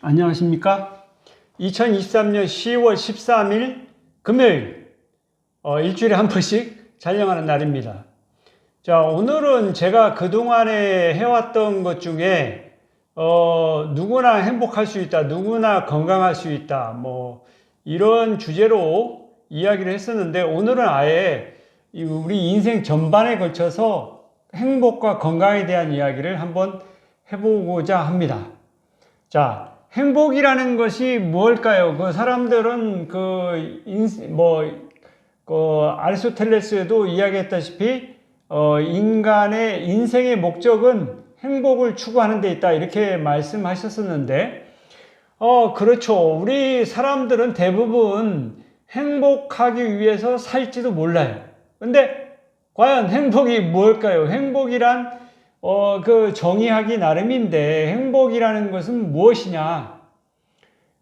안녕하십니까? 2023년 10월 13일 금요일 어, 일주일에 한 번씩 촬영하는 날입니다. 자, 오늘은 제가 그동안에 해왔던 것 중에 어, 누구나 행복할 수 있다, 누구나 건강할 수 있다, 뭐 이런 주제로 이야기를 했었는데 오늘은 아예 이 우리 인생 전반에 걸쳐서 행복과 건강에 대한 이야기를 한번 해보고자 합니다. 자, 행복이라는 것이 무엇일까요? 그 사람들은 그, 인, 뭐, 그, 아리스토텔레스에도 이야기했다시피, 어, 인간의 인생의 목적은 행복을 추구하는 데 있다. 이렇게 말씀하셨었는데, 어, 그렇죠. 우리 사람들은 대부분 행복하기 위해서 살지도 몰라요. 근데, 과연 행복이 무엇일까요? 행복이란 어, 그 정의하기 나름인데 행복이라는 것은 무엇이냐?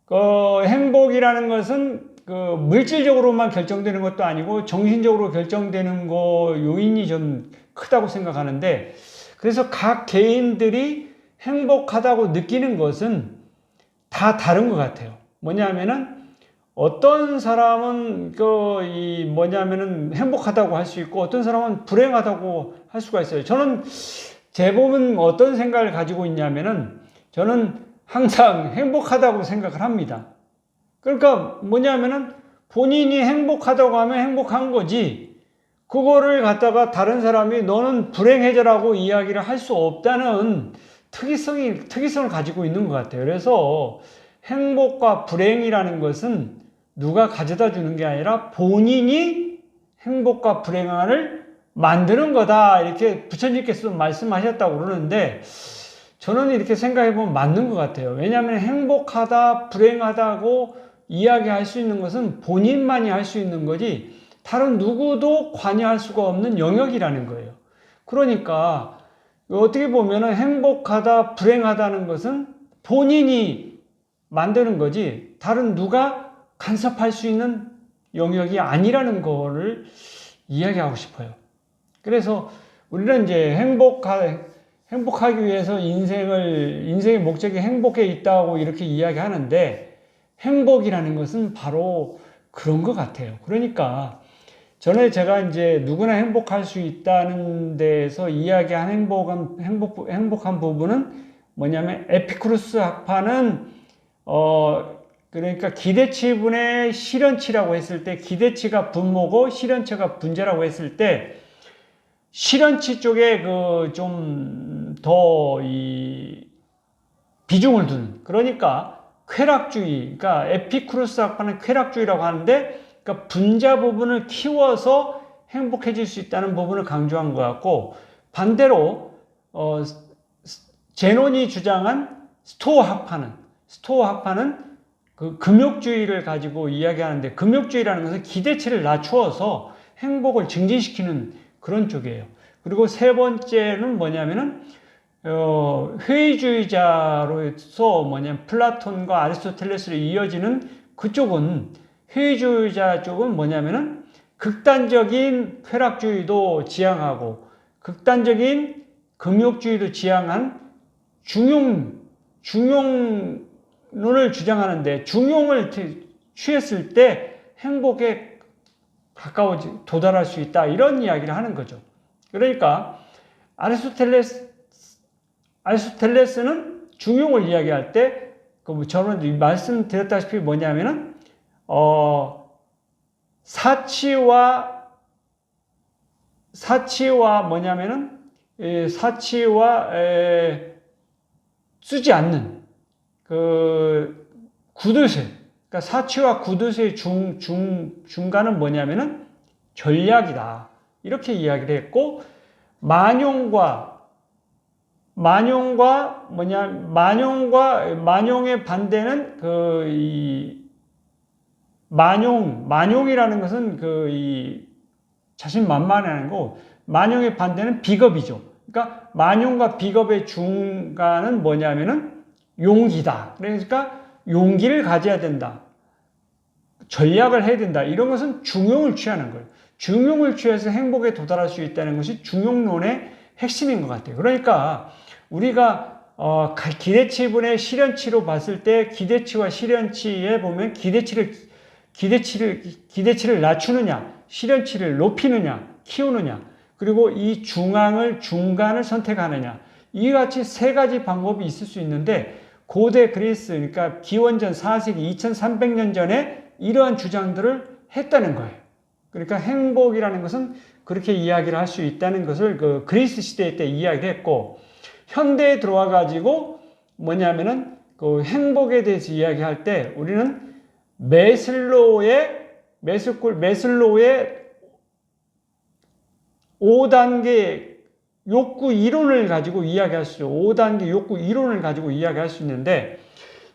그 행복이라는 것은 그 물질적으로만 결정되는 것도 아니고 정신적으로 결정되는 거 요인이 좀 크다고 생각하는데 그래서 각 개인들이 행복하다고 느끼는 것은 다 다른 것 같아요. 뭐냐면은 어떤 사람은 그 이 뭐냐면은 행복하다고 할 수 있고 어떤 사람은 불행하다고 할 수가 있어요. 저는 제법은 어떤 생각을 가지고 있냐면은 저는 항상 행복하다고 생각을 합니다. 그러니까 뭐냐면은 본인이 행복하다고 하면 행복한 거지. 그거를 갖다가 다른 사람이 너는 불행해져라고 이야기를 할 수 없다는 특이성이, 특이성을 가지고 있는 것 같아요. 그래서 행복과 불행이라는 것은 누가 가져다 주는 게 아니라 본인이 행복과 불행을 만드는 거다. 이렇게 부처님께서 말씀하셨다고 그러는데 저는 이렇게 생각해 보면 맞는 것 같아요. 왜냐하면 행복하다, 불행하다고 이야기할 수 있는 것은 본인만이 할 수 있는 거지 다른 누구도 관여할 수가 없는 영역이라는 거예요. 그러니까 어떻게 보면 행복하다, 불행하다는 것은 본인이 만드는 거지 다른 누가 간섭할 수 있는 영역이 아니라는 거를 이야기하고 싶어요. 그래서 우리는 이제 행복하, 행복하기 위해서 인생을, 인생의 목적이 행복에 있다고 이렇게 이야기하는데 행복이라는 것은 바로 그런 것 같아요. 그러니까 전에 제가 이제 누구나 행복할 수 있다는 데에서 이야기한 행복한, 행복, 행복한 부분은 뭐냐면 에피쿠루스 학파는 어, 그러니까 기대치분의 실현치라고 했을 때 기대치가 분모고 실현치가 분자라고 했을 때 실현치 쪽에 그 좀 더 이 비중을 두는 그러니까 쾌락주의 그러니까 에피쿠루스 학파는 쾌락주의라고 하는데 그러니까 분자 부분을 키워서 행복해질 수 있다는 부분을 강조한 것 같고 반대로 어 제논이 주장한 스토어 학파는 스토어 학파는 그 금욕주의를 가지고 이야기하는데 금욕주의라는 것은 기대치를 낮추어서 행복을 증진시키는 그런 쪽이에요. 그리고 세 번째는 뭐냐면은 어, 회의주의자로서 뭐냐면 플라톤과 아리스토텔레스로 이어지는 그쪽은 회의주의자 쪽은 뭐냐면은 극단적인 쾌락주의도 지향하고 극단적인 금욕주의도 지향한 중용 중용론을 주장하는데 중용을 취했을 때 행복에 가까워지 도달할 수 있다 이런 이야기를 하는 거죠. 그러니까 아리스토텔레스 아리스토텔레스는 중용을 이야기할 때, 그 저는 말씀드렸다시피 뭐냐면은, 어, 사치와, 사치와 뭐냐면은, 에, 사치와, 에, 쓰지 않는, 그, 구두쇠. 그러니까 사치와 구두쇠의 중, 중, 중간은 뭐냐면은 전략이다. 이렇게 이야기를 했고, 만용과 만용과 뭐냐 만용과 만용의 반대는 그 이 만용 만용이라는 것은 그 이 자신 만만하는 거 만용의 반대는 비겁이죠. 그러니까 만용과 비겁의 중간은 뭐냐면은 용기다. 그러니까 용기를 가져야 된다. 전략을 해야 된다. 이런 것은 중용을 취하는 거예요. 중용을 취해서 행복에 도달할 수 있다는 것이 중용론의 핵심인 것 같아요. 그러니까 우리가 어, 가- 기대치분의 실현치로 봤을 때 기대치와 실현치에 보면 기대치를 기대치를 기대치를 낮추느냐, 실현치를 높이느냐, 키우느냐, 그리고 이 중앙을 중간을 선택하느냐. 이 같이 세 가지 방법이 있을 수 있는데 고대 그리스 그러니까 기원전 4세기 2300년 전에 이러한 주장들을 했다는 거예요. 그러니까 행복이라는 것은 그렇게 이야기를 할 수 있다는 것을 그 그리스 시대 때 이야기했고 현대에 들어와 가지고 뭐냐면은 그 행복에 대해서 이야기할 때 우리는 메슬로의 메슬골 메슬로의 5단계 욕구 이론을 가지고 이야기할 수 있죠. 5단계 욕구 이론을 가지고 이야기할 수 있는데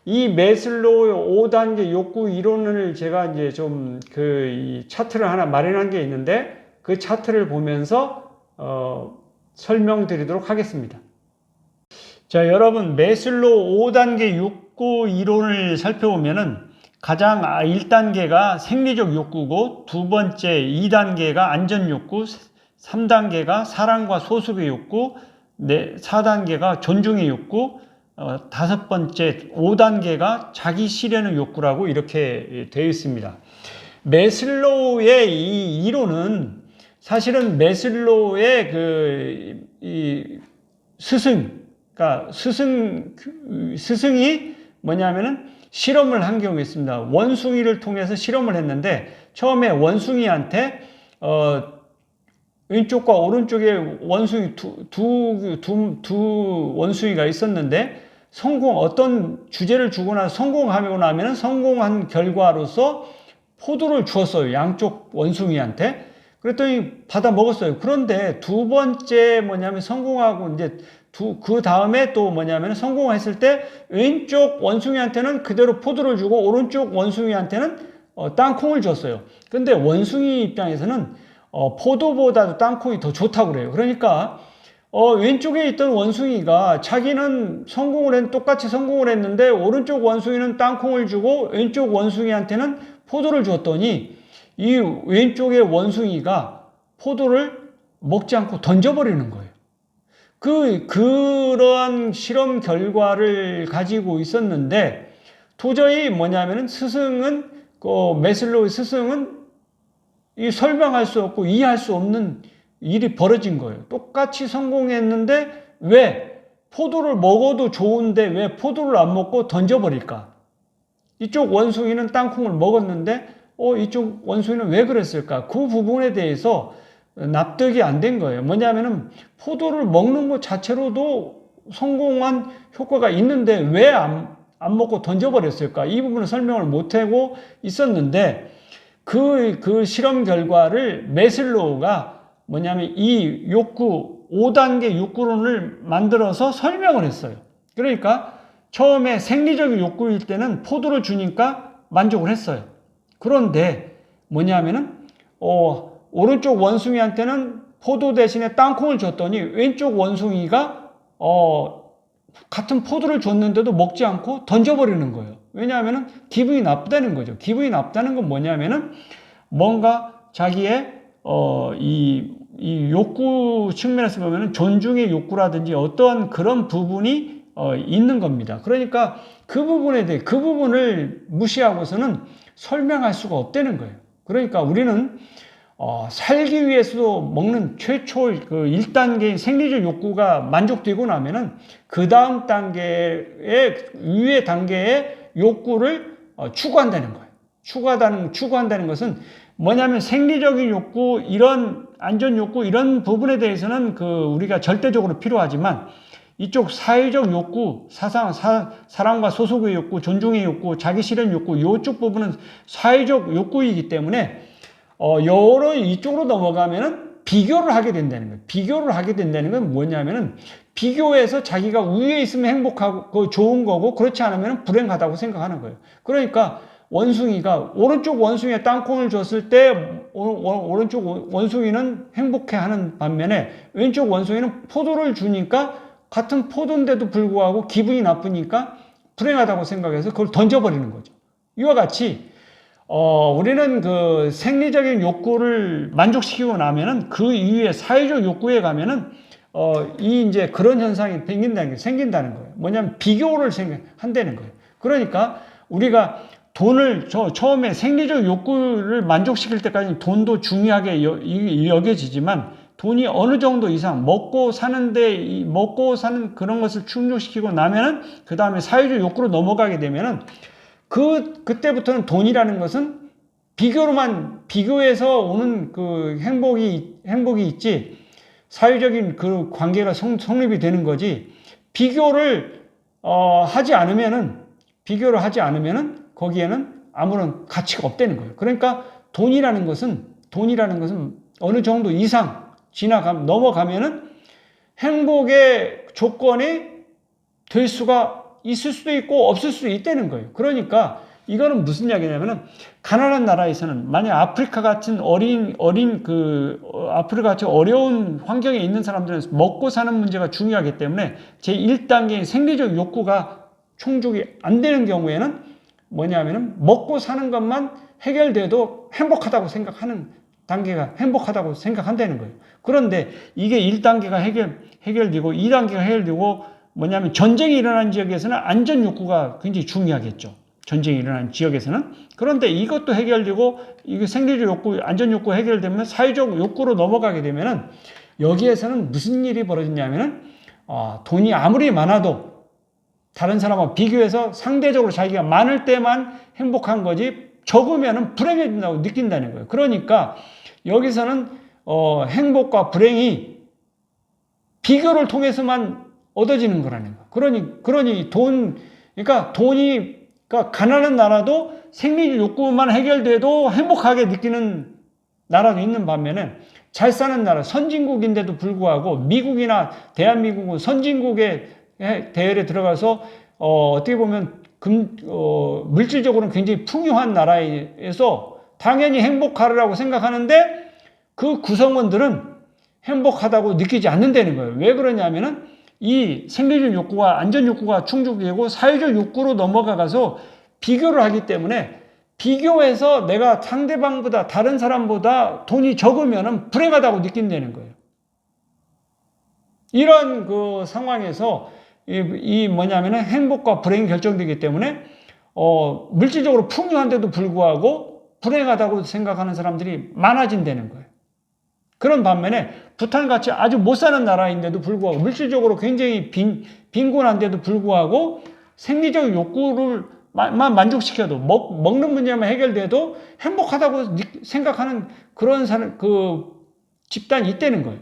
이 메슬로우의 5단계 욕구 이론을 제가 이제 좀 그 차트를 하나 마련한 게 있는데 그 차트를 보면서 어, 설명드리도록 하겠습니다. 자, 여러분 메슬로우 5단계 욕구 이론을 살펴보면은 가장 1단계가 생리적 욕구고 두 번째 2단계가 안전 욕구, 3단계가 사랑과 소속의 욕구, 네, 4단계가 존중의 욕구, 어, 다섯 번째 5단계가 자기 실현의 욕구라고 이렇게 되어 있습니다. 메슬로우의 이 이론은 사실은 메슬로우의 그, 이 스승, 그러니까 스승, 그 스승이 뭐냐면은 실험을 한 경우가 있습니다. 원숭이를 통해서 실험을 했는데 처음에 원숭이한테 어, 왼쪽과 오른쪽에 원숭이 두, 두, 두, 두 원숭이가 있었는데 성공 어떤 주제를 주고 나서 성공하고 나면은 성공한 결과로서 포도를 주었어요. 양쪽 원숭이한테. 그랬더니 받아 먹었어요. 그런데 두 번째 뭐냐면 성공하고 이제 두, 그 다음에 또 뭐냐면 성공했을 때 왼쪽 원숭이한테는 그대로 포도를 주고 오른쪽 원숭이한테는 어, 땅콩을 줬어요. 근데 원숭이 입장에서는 어, 포도보다도 땅콩이 더 좋다고 그래요. 그러니까 어, 왼쪽에 있던 원숭이가 자기는 성공을 했, 똑같이 성공을 했는데 오른쪽 원숭이는 땅콩을 주고 왼쪽 원숭이한테는 포도를 줬더니 이 왼쪽의 원숭이가 포도를 먹지 않고 던져버리는 거예요. 그, 그러한 실험 결과를 가지고 있었는데 도저히 뭐냐면은 스승은, 그 메슬로의 스승은 이 설명할 수 없고 이해할 수 없는 일이 벌어진 거예요. 똑같이 성공했는데 왜 포도를 먹어도 좋은데 왜 포도를 안 먹고 던져버릴까? 이쪽 원숭이는 땅콩을 먹었는데 어 이쪽 원숭이는 왜 그랬을까? 그 부분에 대해서 납득이 안 된 거예요. 뭐냐면은 포도를 먹는 것 자체로도 성공한 효과가 있는데 왜 안 안 먹고 던져버렸을까? 이 부분을 설명을 못하고 있었는데 그, 그 실험 결과를 메슬로우가 뭐냐면 이 욕구, 5단계 욕구론을 만들어서 설명을 했어요. 그러니까 처음에 생리적인 욕구일 때는 포도를 주니까 만족을 했어요. 그런데 뭐냐면은, 어, 오른쪽 원숭이한테는 포도 대신에 땅콩을 줬더니 왼쪽 원숭이가, 어, 같은 포도를 줬는데도 먹지 않고 던져버리는 거예요. 왜냐하면 기분이 나쁘다는 거죠. 기분이 나쁘다는 건 뭐냐면은 뭔가 자기의 어, 이, 이 욕구 측면에서 보면은 존중의 욕구라든지 어떤 그런 부분이 어, 있는 겁니다. 그러니까 그 부분에 대해 그 부분을 무시하고서는 설명할 수가 없다는 거예요. 그러니까 우리는 어, 살기 위해서도 먹는 최초 그 1단계인 생리적 욕구가 만족되고 나면은 그 다음 단계의 위의 단계의 욕구를 어, 추구한다는 거예요. 추구하다는, 추구한다는 것은 뭐냐면 생리적인 욕구, 이런 안전 욕구, 이런 부분에 대해서는 그 우리가 절대적으로 필요하지만 이쪽 사회적 욕구, 사상, 사, 사랑과 소속의 욕구, 존중의 욕구, 자기 실현 욕구, 이쪽 부분은 사회적 욕구이기 때문에 어, 여러 이쪽으로 넘어가면은 비교를 하게 된다는 거예요. 비교를 하게 된다는 건 뭐냐면은 비교해서 자기가 위에 있으면 행복하고 그 좋은 거고 그렇지 않으면 불행하다고 생각하는 거예요. 그러니까 원숭이가 오른쪽 원숭이에 땅콩을 줬을 때 오, 른쪽 원숭이는 행복해 하는 반면에 왼쪽 원숭이는 포도를 주니까 같은 포도인데도 불구하고 기분이 나쁘니까 불행하다고 생각해서 그걸 던져버리는 거죠. 이와 같이 어, 우리는 그 생리적인 욕구를 만족시키고 나면은 그 이후에 사회적 욕구에 가면은 어, 이 이제 그런 현상이 생긴다는 게 생긴다는 거예요. 뭐냐면 비교를 생- 한다는 거예요. 그러니까 우리가 돈을 저 처음에 생리적 욕구를 만족시킬 때까지 돈도 중요하게 여, 이- 여겨지지만 돈이 어느 정도 이상 먹고 사는데 이 먹고 사는 그런 것을 충족시키고 나면은 그 다음에 사회적 욕구로 넘어가게 되면은 그 그때부터는 돈이라는 것은 비교로만 비교해서 오는 그 행복이 행복이 있지 사회적인 그 관계가 성, 성립이 되는 거지 비교를 어, 하지 않으면은 비교를 하지 않으면은 거기에는 아무런 가치가 없다는 거예요. 그러니까 돈이라는 것은 돈이라는 것은 어느 정도 이상 지나가 넘어가면은 행복의 조건이 될 수가 있을 수도 있고 없을 수도 있다는 거예요. 그러니까 이거는 무슨 이야기냐면은 가난한 나라에서는 만약 아프리카 같은 어린 어린 그 어, 아프리카 같이 어려운 환경에 있는 사람들은 먹고 사는 문제가 중요하기 때문에 제 1단계인 생리적 욕구가 충족이 안 되는 경우에는 뭐냐면은 먹고 사는 것만 해결돼도 행복하다고 생각하는 단계가 행복하다고 생각한다는 거예요. 그런데 이게 1단계가 해결 해결되고 2단계가 해결되고 뭐냐면 전쟁이 일어난 지역에서는 안전 욕구가 굉장히 중요하겠죠. 전쟁이 일어난 지역에서는 그런데 이것도 해결되고 이게 생리적 욕구, 안전 욕구 해결되면 사회적 욕구로 넘어가게 되면은 여기에서는 무슨 일이 벌어지냐면은 어, 돈이 아무리 많아도 다른 사람과 비교해서 상대적으로 자기가 많을 때만 행복한 거지 적으면은 불행해진다고 느낀다는 거예요. 그러니까 여기서는 어, 행복과 불행이 비교를 통해서만 얻어지는 거라는 거. 그러니 그러니 돈 그러니까 돈이 그러니까 가난한 나라도 생리 욕구만 해결돼도 행복하게 느끼는 나라도 있는 반면에 잘 사는 나라 선진국인데도 불구하고 미국이나 대한민국은 선진국의 대열에 들어가서 어, 어떻게 보면 금, 어, 물질적으로는 굉장히 풍요한 나라에서 당연히 행복하라고 생각하는데 그 구성원들은 행복하다고 느끼지 않는다는 거예요. 왜 그러냐면은 이 생리적 욕구와 안전 욕구가 충족되고 사회적 욕구로 넘어가서 비교를 하기 때문에 비교해서 내가 상대방보다 다른 사람보다 돈이 적으면은 불행하다고 느낀다는 거예요. 이런 그 상황에서 이, 이 뭐냐면은 행복과 불행이 결정되기 때문에 어, 물질적으로 풍요한데도 불구하고 불행하다고 생각하는 사람들이 많아진다는 거예요. 그런 반면에 부탄같이 아주 못 사는 나라인데도 불구하고 물질적으로 굉장히 빈, 빈곤한데도 불구하고 생리적 욕구를 만 만족시켜도 먹, 먹는 문제만 해결돼도 행복하다고 생각하는 그런 사람, 그 집단이 있다는 거예요.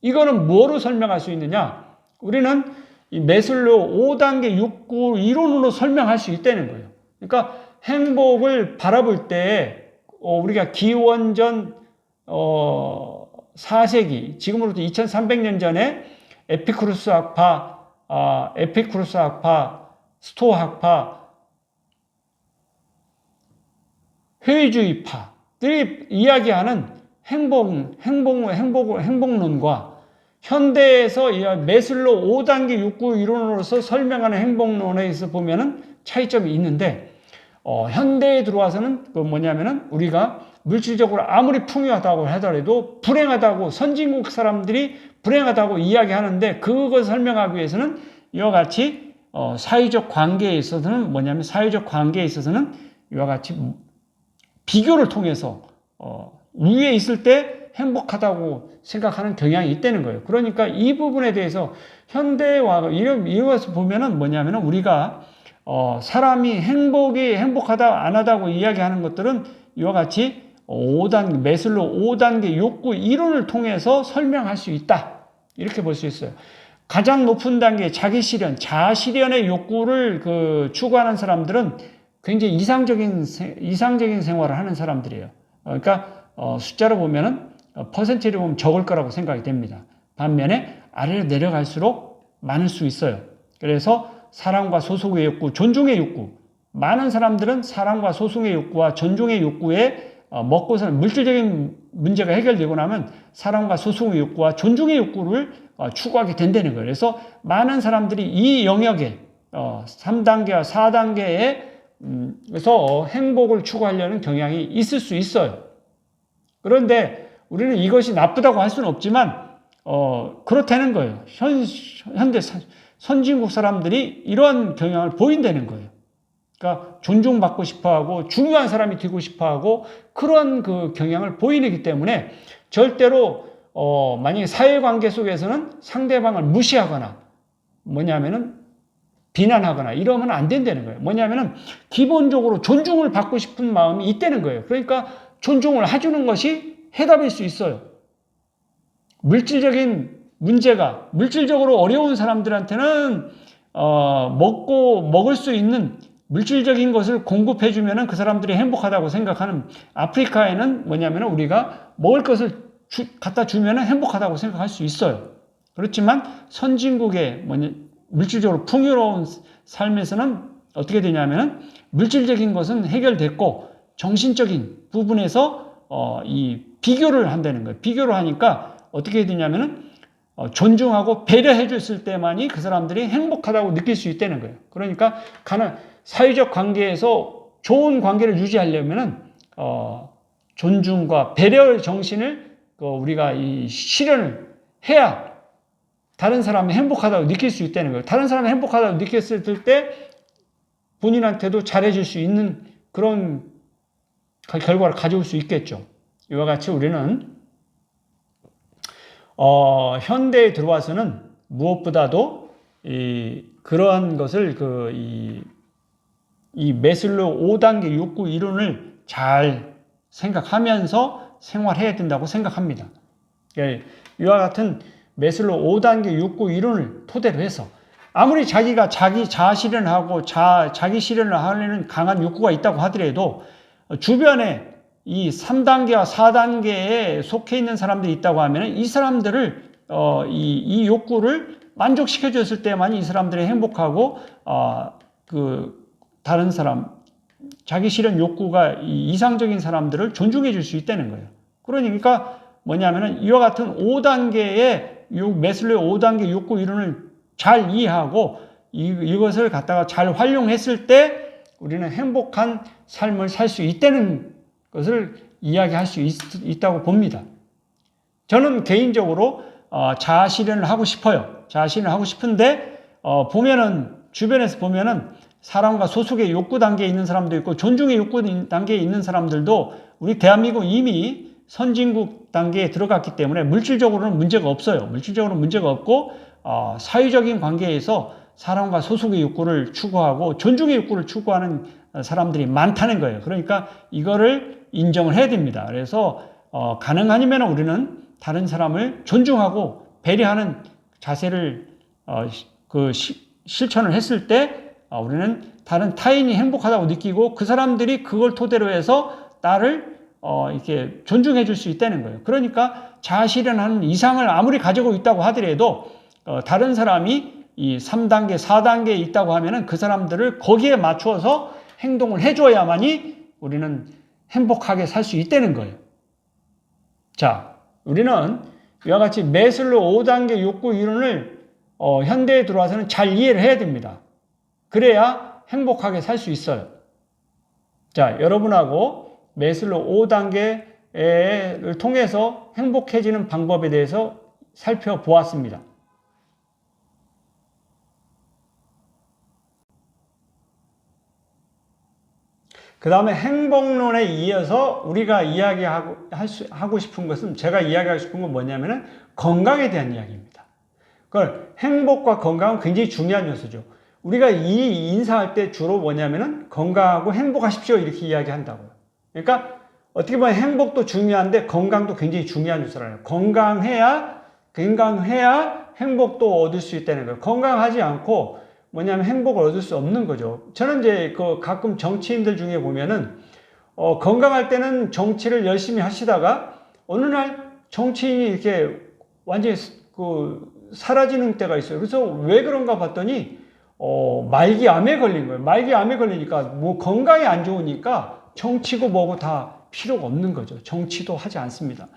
이거는 뭐로 설명할 수 있느냐? 우리는 이 메슬로 5단계 욕구 이론으로 설명할 수 있다는 거예요. 그러니까 행복을 바라볼 때 어, 우리가 기원전 어, 4세기 지금으로부터 2300년 전에 에피쿠루스 학파, 아, 에피쿠루스 학파, 스토 학파, 회의주의파들이 이야기하는 행복, 행복, 행복, 행복론과 현대에서 이 메슬로 5단계 욕구 이론으로서 설명하는 행복론에서 보면은 차이점이 있는데, 어, 현대에 들어와서는 그 뭐냐면은 우리가 물질적으로 아무리 풍요하다고 하더라도 불행하다고 선진국 사람들이 불행하다고 이야기하는데 그것을 설명하기 위해서는 이와 같이 어, 사회적 관계에 있어서는 뭐냐면 사회적 관계에 있어서는 이와 같이 비교를 통해서 어, 위에 있을 때 행복하다고 생각하는 경향이 있다는 거예요. 그러니까 이 부분에 대해서 현대와 이런 이것을 보면은 뭐냐면은 우리가 어, 사람이 행복이 행복하다 안 하다고 이야기하는 것들은 이와 같이 5단 메슬로 5단계 욕구 이론을 통해서 설명할 수 있다. 이렇게 볼 수 있어요. 가장 높은 단계 자기 실현, 자아 실현의 욕구를 그 추구하는 사람들은 굉장히 이상적인 이상적인 생활을 하는 사람들이에요. 그러니까 어, 숫자로 보면은 어, 퍼센트로 보면 적을 거라고 생각이 됩니다. 반면에 아래로 내려갈수록 많을 수 있어요. 그래서 사랑과 소속의 욕구, 존중의 욕구. 많은 사람들은 사랑과 소송의 욕구와 존중의 욕구에 어, 먹고 사는 물질적인 문제가 해결되고 나면 사랑과 소송의 욕구와 존중의 욕구를 어, 추구하게 된다는 거예요. 그래서 많은 사람들이 이 영역에 어, 3단계와 4단계에 음, 그래서 행복을 추구하려는 경향이 있을 수 있어요. 그런데 우리는 이것이 나쁘다고 할 수는 없지만 어, 그렇다는 거예요. 현, 현대 사- 선진국 사람들이 이러한 경향을 보인다는 거예요. 그러니까 존중받고 싶어 하고 중요한 사람이 되고 싶어 하고 그런 그 경향을 보이기 때문에 절대로 어, 만약에 사회관계 속에서는 상대방을 무시하거나 뭐냐면은 비난하거나 이러면 안 된다는 거예요. 뭐냐면은 기본적으로 존중을 받고 싶은 마음이 있다는 거예요. 그러니까 존중을 해주는 것이 해답일 수 있어요. 물질적인 문제가 물질적으로 어려운 사람들한테는 어, 먹고 먹을 수 있는 물질적인 것을 공급해 주면은 그 사람들이 행복하다고 생각하는 아프리카에는 뭐냐면은 우리가 먹을 것을 주- 갖다 주면은 행복하다고 생각할 수 있어요. 그렇지만 선진국의 뭐냐 물질적으로 풍요로운 삶에서는 어떻게 되냐면은 물질적인 것은 해결됐고 정신적인 부분에서 어, 이 비교를 한다는 거예요. 비교를 하니까 어떻게 되냐면은 어, 존중하고 배려해 줬을 때만이 그 사람들이 행복하다고 느낄 수 있다는 거예요. 그러니까 가는 사회적 관계에서 좋은 관계를 유지하려면은 어, 존중과 배려의 정신을 그 우리가 이 실현을 해야 다른 사람이 행복하다고 느낄 수 있다는 거예요. 다른 사람이 행복하다고 느꼈을 때 본인한테도 잘해줄 수 있는 그런 결과를 가져올 수 있겠죠. 이와 같이 우리는 어, 현대에 들어와서는 무엇보다도 이, 그러한 것을 그, 이, 이 메슬로 5단계 욕구 이론을 잘 생각하면서 생활해야 된다고 생각합니다. 예, 이와 같은 메슬로 5단계 욕구 이론을 토대로 해서 아무리 자기가 자기 자아 실현하고 자, 자기 실현을 하려는 강한 욕구가 있다고 하더라도 주변에 이 3단계와 4단계에 속해 있는 사람들이 있다고 하면 이 사람들을 어, 이, 이 욕구를 만족시켜 줬을 때만이 이 사람들이 행복하고 어, 그 다른 사람 자기 실현 욕구가 이 이상적인 사람들을 존중해 줄 수 있다는 거예요. 그러니까 뭐냐면은 이와 같은 5단계의 메슬로의 5단계 욕구 이론을 잘 이해하고 이, 이것을 갖다가 잘 활용했을 때 우리는 행복한 삶을 살 수 있다는 것을 이야기할 수 있, 다고 봅니다. 저는 개인적으로 어, 자아 실현을 하고 싶어요. 자아 실현을 하고 싶은데 어, 보면은 주변에서 보면은 사람과 소속의 욕구 단계에 있는 사람도 있고 존중의 욕구 단계에 있는 사람들도 우리 대한민국 이미 선진국 단계에 들어갔기 때문에 물질적으로는 문제가 없어요. 물질적으로는 문제가 없고 어, 사회적인 관계에서 사람과 소속의 욕구를 추구하고 존중의 욕구를 추구하는 사람들이 많다는 거예요. 그러니까 이거를 인정을 해야 됩니다. 그래서 어, 가능하면 우리는 다른 사람을 존중하고 배려하는 자세를 어, 그 시, 실천을 했을 때 어, 우리는 다른 타인이 행복하다고 느끼고 그 사람들이 그걸 토대로 해서 나를 어, 이렇게 존중해 줄 수 있다는 거예요. 그러니까 자아 실현하는 이상을 아무리 가지고 있다고 하더라도 어, 다른 사람이 이 3단계, 4단계에 있다고 하면은 그 사람들을 거기에 맞추어서 행동을 해줘야만이 우리는 행복하게 살 수 있다는 거예요. 자, 우리는 이와 같이 매슬로 5단계 욕구 이론을 어, 현대에 들어와서는 잘 이해를 해야 됩니다. 그래야 행복하게 살 수 있어요. 자, 여러분하고 매슬로 5단계를 통해서 행복해지는 방법에 대해서 살펴보았습니다. 그 다음에 행복론에 이어서 우리가 이야기하고 할수 하고 싶은 것은 제가 이야기하고 싶은 건 뭐냐면은 건강에 대한 이야기입니다. 그걸 행복과 건강은 굉장히 중요한 요소죠. 우리가 이 인사할 때 주로 뭐냐면은 건강하고 행복하십시오 이렇게 이야기한다고요. 그러니까 어떻게 보면 행복도 중요한데 건강도 굉장히 중요한 요소라요. 건강해야 건강해야 행복도 얻을 수 있다는 거예요. 건강하지 않고 뭐냐면 행복을 얻을 수 없는 거죠. 저는 이제 그 가끔 정치인들 중에 보면은 어 건강할 때는 정치를 열심히 하시다가 어느 날 정치인이 이렇게 완전히 그 사라지는 때가 있어요. 그래서 왜 그런가 봤더니 어 말기암에 걸린 거예요. 말기암에 걸리니까 뭐 건강이 안 좋으니까 정치고 뭐고 다 필요가 없는 거죠. 정치도 하지 않습니다.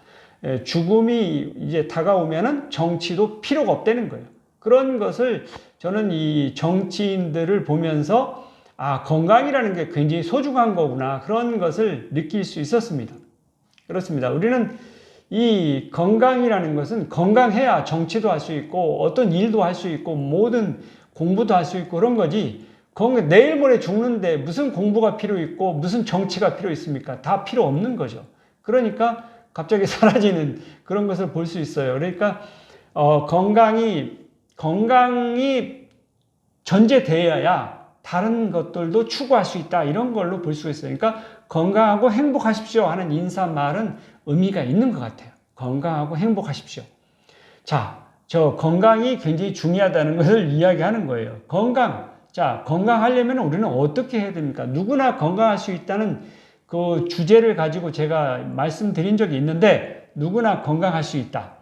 예, 죽음이 이제 다가오면은 정치도 필요가 없다는 거예요. 그런 것을 저는 이 정치인들을 보면서 아, 건강이라는 게 굉장히 소중한 거구나. 그런 것을 느낄 수 있었습니다. 그렇습니다. 우리는 이 건강이라는 것은 건강해야 정치도 할 수 있고 어떤 일도 할 수 있고 모든 공부도 할 수 있고 그런 거지. 내일 모레 죽는데 무슨 공부가 필요 있고 무슨 정치가 필요 있습니까? 다 필요 없는 거죠. 그러니까 갑자기 사라지는 그런 것을 볼 수 있어요. 그러니까 어, 건강이 건강이 전제되어야 다른 것들도 추구할 수 있다 이런 걸로 볼 수 있어요. 그러니까 건강하고 행복하십시오 하는 인사 말은 의미가 있는 것 같아요. 건강하고 행복하십시오. 자, 저 건강이 굉장히 중요하다는 것을 이야기하는 거예요. 건강. 자, 건강하려면 우리는 어떻게 해야 됩니까? 누구나 건강할 수 있다는 그 주제를 가지고 제가 말씀드린 적이 있는데 누구나 건강할 수 있다.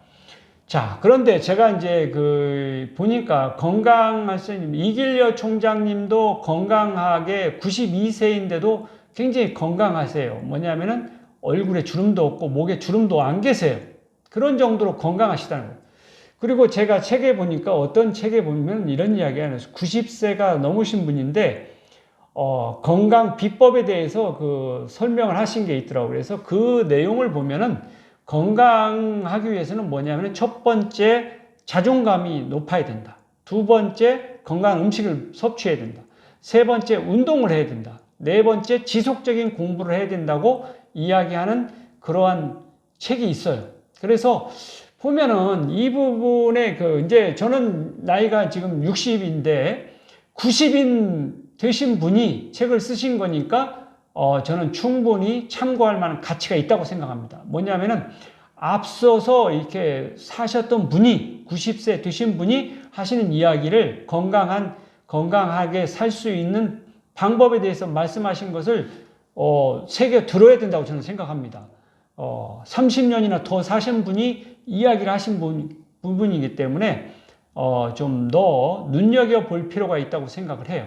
자, 그런데 제가 이제 그 보니까 건강하신 이길려 총장님도 건강하게 92세인데도 굉장히 건강하세요. 뭐냐면은 얼굴에 주름도 없고 목에 주름도 안 계세요. 그런 정도로 건강하시다는 거예요. 그리고 제가 책에 보니까 어떤 책에 보면 이런 이야기가 나와요. 90세가 넘으신 분인데 어, 건강 비법에 대해서 그 설명을 하신 게 있더라고요. 그래서 그 내용을 보면은 건강하기 위해서는 뭐냐면 첫 번째 자존감이 높아야 된다. 두 번째 건강 음식을 섭취해야 된다. 세 번째 운동을 해야 된다. 네 번째 지속적인 공부를 해야 된다고 이야기하는 그러한 책이 있어요. 그래서 보면은 이 부분에 그 이제 저는 나이가 지금 60인데 90인 되신 분이 책을 쓰신 거니까 어 저는 충분히 참고할 만한 가치가 있다고 생각합니다. 뭐냐면은 앞서서 이렇게 사셨던 분이 90세 되신 분이 하시는 이야기를 건강한 건강하게 살 수 있는 방법에 대해서 말씀하신 것을 어, 새겨 들어야 된다고 저는 생각합니다. 어, 30년이나 더 사신 분이 이야기를 하신 분, 부분이기 때문에 어, 좀 더 눈여겨 볼 필요가 있다고 생각을 해요.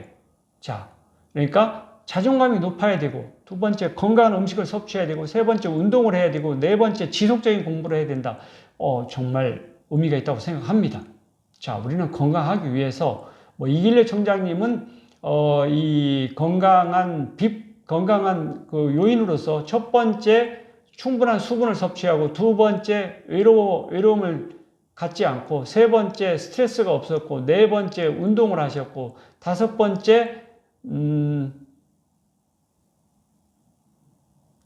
자, 그러니까 자존감이 높아야 되고, 두 번째 건강한 음식을 섭취해야 되고, 세 번째 운동을 해야 되고, 네 번째 지속적인 공부를 해야 된다. 어, 정말 의미가 있다고 생각합니다. 자, 우리는 건강하기 위해서, 뭐, 이길래 총장님은, 어, 이 건강한 비, 건강한 그 요인으로서 첫 번째 충분한 수분을 섭취하고 두 번째 외로워, 외로움을 갖지 않고 세 번째 스트레스가 없었고 네 번째 운동을 하셨고 다섯 번째 음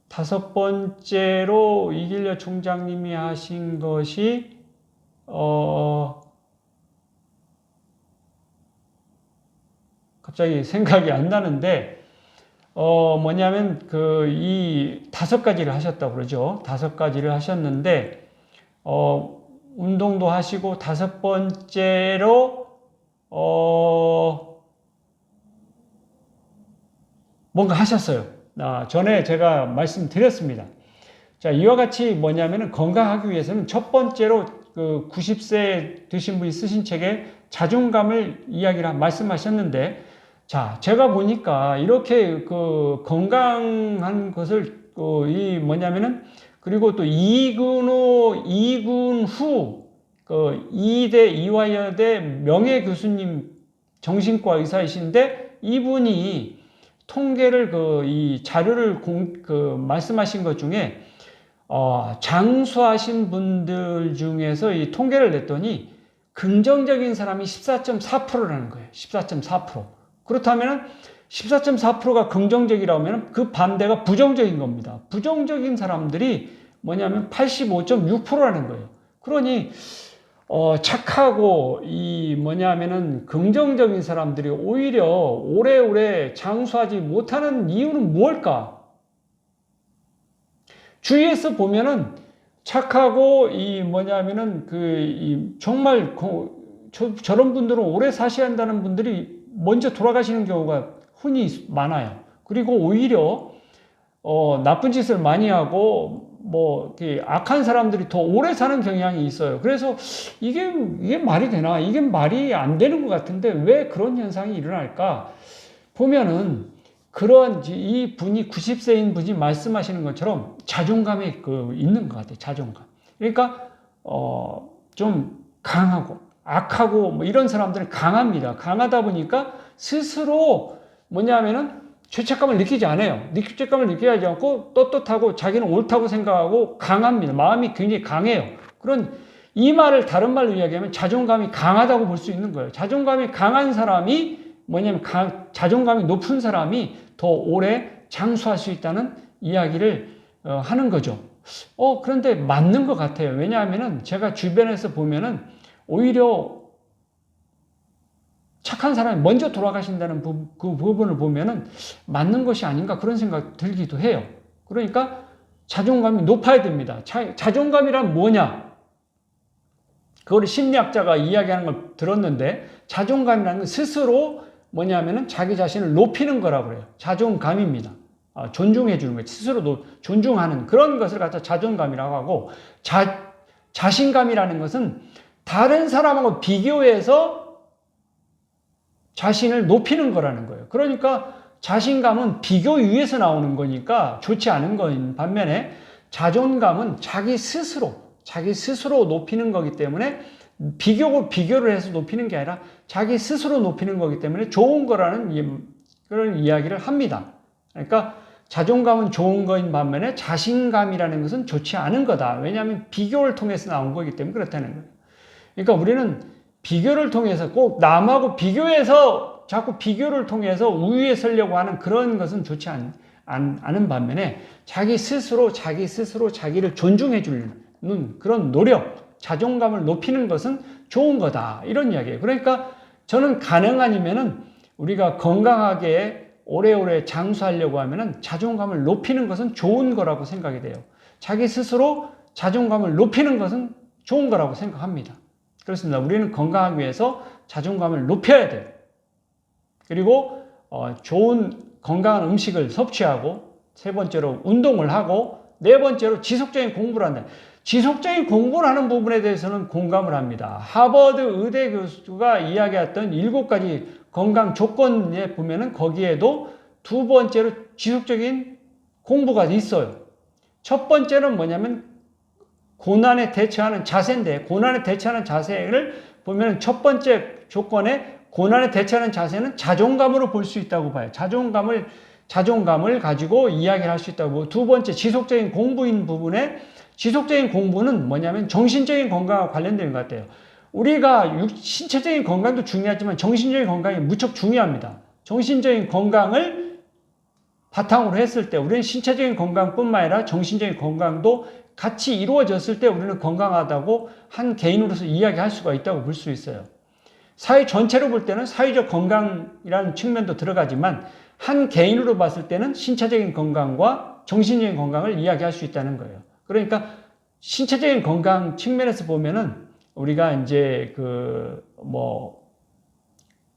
다섯 번째로 이길려 총장님이 하신 것이 어 갑자기 생각이 안 나는데 어 뭐냐면 그 이 다섯 가지를 하셨다고 그러죠. 다섯 가지를 하셨는데 어 운동도 하시고 다섯 번째로 어 뭔가 하셨어요. 아, 전에 제가 말씀드렸습니다. 자, 이와 같이 뭐냐면은 건강하기 위해서는 첫 번째로 그 90세 되신 분이 쓰신 책에 자존감을 이야기를 말씀하셨는데 자, 제가 보니까 이렇게 그 건강한 것을 그이 뭐냐면은 그리고 또 이근호 이군 후 그 이대 이화여대 명예 교수님 정신과 의사이신데 이분이 통계를 그 이 자료를 공, 그 말씀하신 것 중에 어, 장수하신 분들 중에서 이 통계를 냈더니 긍정적인 사람이 14.4%라는 거예요. 14.4%. 그렇다면 14.4%가 긍정적이라면 그 반대가 부정적인 겁니다. 부정적인 사람들이 뭐냐면 85.6%라는 거예요. 그러니 어, 착하고 이 뭐냐면은 긍정적인 사람들이 오히려 오래오래 장수하지 못하는 이유는 무엇일까? 주위에서 보면은 착하고 이 뭐냐면은 그 이 정말 저, 저런 분들은 오래 사셔야 한다는 분들이 먼저 돌아가시는 경우가 흔히 많아요. 그리고 오히려 어, 나쁜 짓을 많이 하고 뭐 악한 사람들이 더 오래 사는 경향이 있어요. 그래서 이게 이게 말이 되나? 이게 말이 안 되는 것 같은데 왜 그런 현상이 일어날까? 보면은 그런 이 분이 90세인 분이 말씀하시는 것처럼 자존감이 그 있는 것 같아요. 자존감. 그러니까 어 좀 강하고 악하고 뭐 이런 사람들은 강합니다. 강하다 보니까 스스로 뭐냐면은 죄책감을 느끼지 않아요. 죄책감을 느끼지 않고 떳떳하고 자기는 옳다고 생각하고 강합니다. 마음이 굉장히 강해요. 그런 이 말을 다른 말로 이야기하면 자존감이 강하다고 볼 수 있는 거예요. 자존감이 강한 사람이 뭐냐면 가, 자존감이 높은 사람이 더 오래 장수할 수 있다는 이야기를 어, 하는 거죠. 어, 그런데 맞는 것 같아요. 왜냐하면은 제가 주변에서 보면은 오히려 착한 사람이 먼저 돌아가신다는 부, 그 부분을 보면은 맞는 것이 아닌가 그런 생각 들기도 해요. 그러니까 자존감이 높아야 됩니다. 자, 자존감이란 뭐냐? 그거를 심리학자가 이야기하는 걸 들었는데 자존감이라는 건 스스로 뭐냐면은 자기 자신을 높이는 거라고 그래요. 자존감입니다. 아, 존중해 주는 거예요. 스스로 존중하는 그런 것을 갖다 자존감이라고 하고 자, 자신감이라는 것은 다른 사람하고 비교해서 자신을 높이는 거라는 거예요. 그러니까 자신감은 비교 위에서 나오는 거니까 좋지 않은 거인 반면에 자존감은 자기 스스로 자기 스스로 높이는 거기 때문에 비교고 비교를 해서 높이는 게 아니라 자기 스스로 높이는 거기 때문에 좋은 거라는 그런 이야기를 합니다. 그러니까 자존감은 좋은 거인 반면에 자신감이라는 것은 좋지 않은 거다. 왜냐하면 비교를 통해서 나온 거기 때문에 그렇다는 거예요. 그러니까 우리는 비교를 통해서 꼭 남하고 비교해서 자꾸 비교를 통해서 우위에 서려고 하는 그런 것은 좋지 않, 않, 않은 반면에 자기 스스로 자기 스스로 자기를 존중해 주는 그런 노력, 자존감을 높이는 것은 좋은 거다. 이런 이야기예요. 그러니까 저는 가능하면은 우리가 건강하게 오래오래 장수하려고 하면은 자존감을 높이는 것은 좋은 거라고 생각이 돼요. 자기 스스로 자존감을 높이는 것은 좋은 거라고 생각합니다. 그렇습니다. 우리는 건강하기 위해서 자존감을 높여야 돼요. 그리고 어, 좋은 건강한 음식을 섭취하고 세 번째로 운동을 하고 네 번째로 지속적인 공부를 한다. 지속적인 공부를 하는 부분에 대해서는 공감을 합니다. 하버드 의대 교수가 이야기했던 일곱 가지 건강 조건에 보면은 거기에도 두 번째로 지속적인 공부가 있어요. 첫 번째는 뭐냐면 고난에 대처하는 자세인데 고난에 대처하는 자세를 보면 첫 번째 조건에 고난에 대처하는 자세는 자존감으로 볼 수 있다고 봐요. 자존감을 자존감을 가지고 이야기를 할 수 있다고. 두 번째 지속적인 공부인 부분에 지속적인 공부는 뭐냐면 정신적인 건강과 관련되는 것 같아요. 우리가 신체적인 건강도 중요하지만 정신적인 건강이 무척 중요합니다. 정신적인 건강을 바탕으로 했을 때 우리는 신체적인 건강뿐만 아니라 정신적인 건강도 같이 이루어졌을 때 우리는 건강하다고 한 개인으로서 이야기할 수가 있다고 볼 수 있어요. 사회 전체로 볼 때는 사회적 건강이라는 측면도 들어가지만 한 개인으로 봤을 때는 신체적인 건강과 정신적인 건강을 이야기할 수 있다는 거예요. 그러니까 신체적인 건강 측면에서 보면은 우리가 이제 그 뭐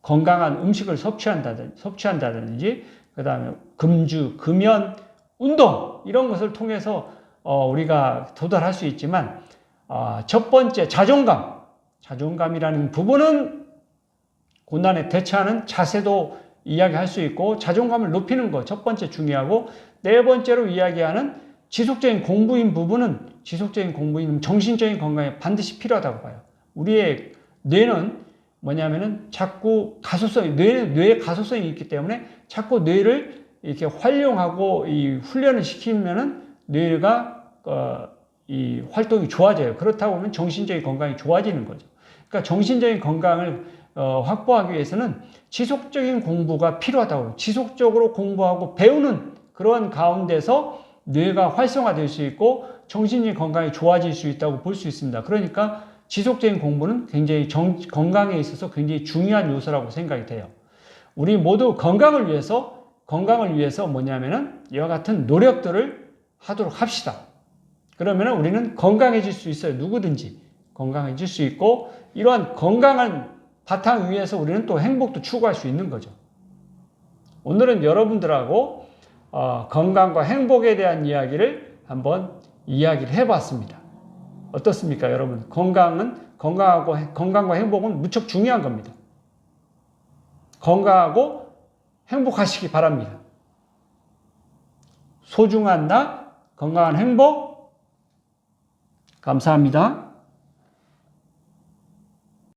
건강한 음식을 섭취한다든지 섭취한다든지 그다음에 금주, 금연, 운동 이런 것을 통해서 어 우리가 도달할 수 있지만 어 첫 번째 자존감, 자존감이라는 부분은 고난에 대처하는 자세도 이야기할 수 있고 자존감을 높이는 거 첫 번째 중요하고 네 번째로 이야기하는 지속적인 공부인 부분은 지속적인 공부인 정신적인 건강에 반드시 필요하다고 봐요. 우리의 뇌는 뭐냐면은 자꾸 가소성, 뇌, 뇌에 가소성이 있기 때문에 자꾸 뇌를 이렇게 활용하고 이 훈련을 시키면은 뇌가 어, 이 활동이 좋아져요. 그렇다고 하면 정신적인 건강이 좋아지는 거죠. 그러니까 정신적인 건강을 어, 확보하기 위해서는 지속적인 공부가 필요하다고 지속적으로 공부하고 배우는 그런 가운데서 뇌가 활성화될 수 있고 정신적인 건강이 좋아질 수 있다고 볼 수 있습니다. 그러니까 지속적인 공부는 굉장히 정, 건강에 있어서 굉장히 중요한 요소라고 생각이 돼요. 우리 모두 건강을 위해서 건강을 위해서 뭐냐면은 이와 같은 노력들을 하도록 합시다. 그러면 우리는 건강해질 수 있어요. 누구든지 건강해질 수 있고 이러한 건강한 바탕 위에서 우리는 또 행복도 추구할 수 있는 거죠. 오늘은 여러분들하고 어, 건강과 행복에 대한 이야기를 한번 이야기를 해봤습니다. 어떻습니까, 여러분? 건강은 건강하고 건강과 행복은 무척 중요한 겁니다. 건강하고 행복하시기 바랍니다. 소중한 나, 건강한 행복. 감사합니다.